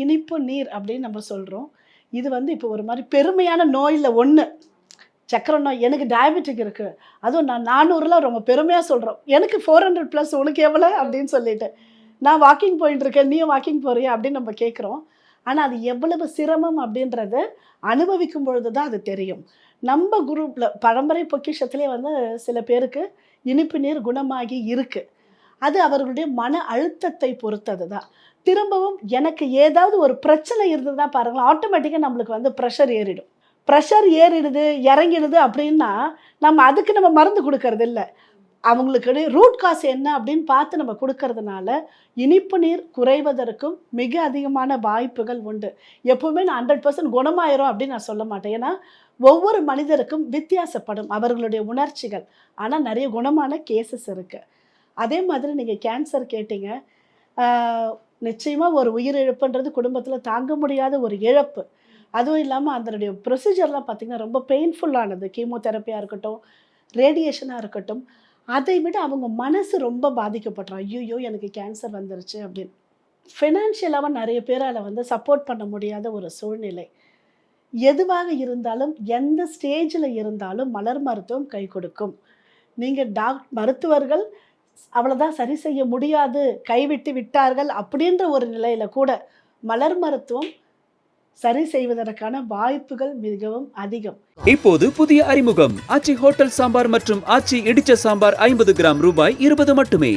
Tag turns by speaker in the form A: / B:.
A: இனிப்பு நீர் அப்படின்னு நம்ம சொல்கிறோம் இது வந்து இப்போ ஒரு மாதிரி பெருமையான நோயில் ஒன்று சக்கரை நோய் எனக்கு டயபெட்டிக் இருக்குது அதுவும் நான் நானூறுலாம் ரொம்ப பெருமையாக சொல்கிறோம் எனக்கு ஃபோர் ஹண்ட்ரட் ப்ளஸ் உனக்கு எவ்வளோ அப்படின்னு சொல்லிட்டு. நான் வாக்கிங் போயிட்டு இருக்கேன். நீயும் வாக்கிங் போறியா? அப்படின்னு நம்ம கேட்குறோம் ஆனால் அது எவ்வளவு சிரமம் அப்படின்றத அனுபவிக்கும் பொழுது தான் அது தெரியும். நம்ம குரூப்பில் பரம்பரை பொக்கிஷத்துலேயே வந்து சில பேருக்கு இனிப்பு நீர் குணமாகி இருக்குது அது அவர்களுடைய மன அழுத்தத்தை பொறுத்தது தான் திரும்பவும் எனக்கு ஏதாவது ஒரு பிரச்சனை இருந்ததுன்னா பாருங்களேன் ஆட்டோமேட்டிக்காக நம்மளுக்கு வந்து ப்ரெஷர் ஏறிடும். ப்ரெஷர் ஏறிடுது இறங்கிடுது அப்படின்னா நம்ம அதுக்கு நம்ம மருந்து கொடுக்கறது இல்லை. அவங்களுக்கு ரூட் காஸ் என்ன அப்படின்னு பார்த்து நம்ம கொடுக்கறதுனால இனிப்பு நீர் குறைவதற்கும் மிக அதிகமான வாய்ப்புகள் உண்டு. எப்போவுமே நான் ஹண்ட்ரட் பர்சன்ட் குணமாயிரும் அப்படின்னு நான் சொல்ல மாட்டேன். ஏன்னா ஒவ்வொரு மனிதருக்கும் வித்தியாசப்படும் அவர்களுடைய உணர்ச்சிகள். ஆனால் நிறைய குணமான கேசஸ் இருக்குது அதே மாதிரி நீங்கள் கேன்சர் கேட்டீங்க. நிச்சயமாக ஒரு உயிரிழப்புன்றது குடும்பத்தில் தாங்க முடியாத ஒரு இழப்பு. அதுவும் இல்லாமல் அதனுடைய ப்ரொசீஜர்லாம் பார்த்திங்கன்னா ரொம்ப பெயின்ஃபுல்லானது கீமோதெரப்பியாக இருக்கட்டும் ரேடியேஷனாக இருக்கட்டும். அதை விட அவங்க மனசு ரொம்ப பாதிக்கப்படுறான் ஐயோ எனக்கு கேன்சர் வந்துருச்சு அப்படின்னு. ஃபினான்ஷியலாக நிறைய பேரால் வந்து சப்போர்ட் பண்ண முடியாத ஒரு சூழ்நிலை. எதுவாக இருந்தாலும் எந்த ஸ்டேஜில் இருந்தாலும் மலர் மருத்துவம் கை கொடுக்கும். நீங்கள் டாக் மருத்துவர்கள் அவ்வளோதான் சரி செய்ய முடியாது கைவிட்டு விட்டார்கள் அப்படின்ற ஒரு நிலையில் கூட மலர் மருத்துவம் சரி செய்வதற்கான வாய்ப்புகள் மிகவும் அதிகம்.
B: இப்போது புதிய அறிமுகம். ஆச்சி ஹோட்டல் சாம்பார் மற்றும் ஆச்சி இடிச்ச சாம்பார் ஐம்பது கிராம் ரூபாய் இருபது மட்டுமே.